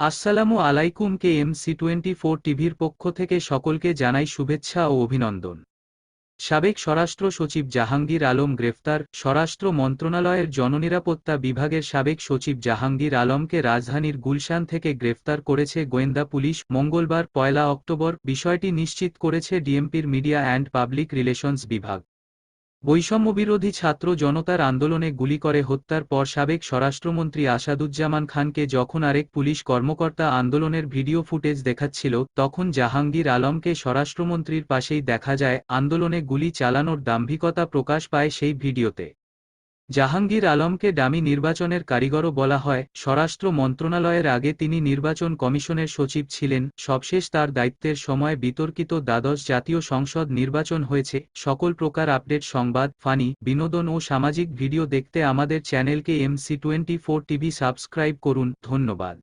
আসসালামু আলাইকুম K M C twenty four টিভির পক্ষ থেকে সকলকে জানাই শুভেচ্ছা ও অভিনন্দন। সাবেক স্বরাষ্ট্র সচিব জাহাঙ্গীর আলম গ্রেফতার, স্বরাষ্ট্র মন্ত্রণালয়ের জননিরাপত্তা বিভাগের সাবেক সচিব জাহাঙ্গীর আলমকে রাজধানীর গুলশান থেকে গ্রেফতার করেছে গোয়েন্দা পুলিশ। মঙ্গলবার, পয়লা অক্টোবর, বিষয়টি নিশ্চিত করেছে ডিএমপির মিডিয়া অ্যান্ড পাবলিক রিলেশনস বিভাগ। বৈষম্যবিরোধী ছাত্র জনতার আন্দোলনে গুলি করে হত্যার পর সাবেক স্বরাষ্ট্রমন্ত্রী আসাদুজ্জামান খানকে যখন আরেক পুলিশ কর্মকর্তা আন্দোলনের ভিডিও ফুটেজ দেখাচ্ছিল, তখন জাহাঙ্গীর আলমকে স্বরাষ্ট্রমন্ত্রীর পাশেই দেখা যায়, আন্দোলনে গুলি চালানোর দাম্ভিকতা প্রকাশ পায় সেই ভিডিওতে। জাহাঙ্গীর আলমকে ডামি নির্বাচনের কারিগরও বলা হয়। স্বরাষ্ট্র মন্ত্রণালয়ের আগে তিনি নির্বাচন কমিশনের সচিব ছিলেন। সবশেষ তার দায়িত্বের সময় বিতর্কিত দ্বাদশ জাতীয় সংসদ নির্বাচন হয়েছে। সকল প্রকার আপডেট, সংবাদ, ফানি, বিনোদন ও সামাজিক ভিডিও দেখতে আমাদের চ্যানেলকে এমসি টোয়েন্টি টিভি সাবস্ক্রাইব করুন। ধন্যবাদ।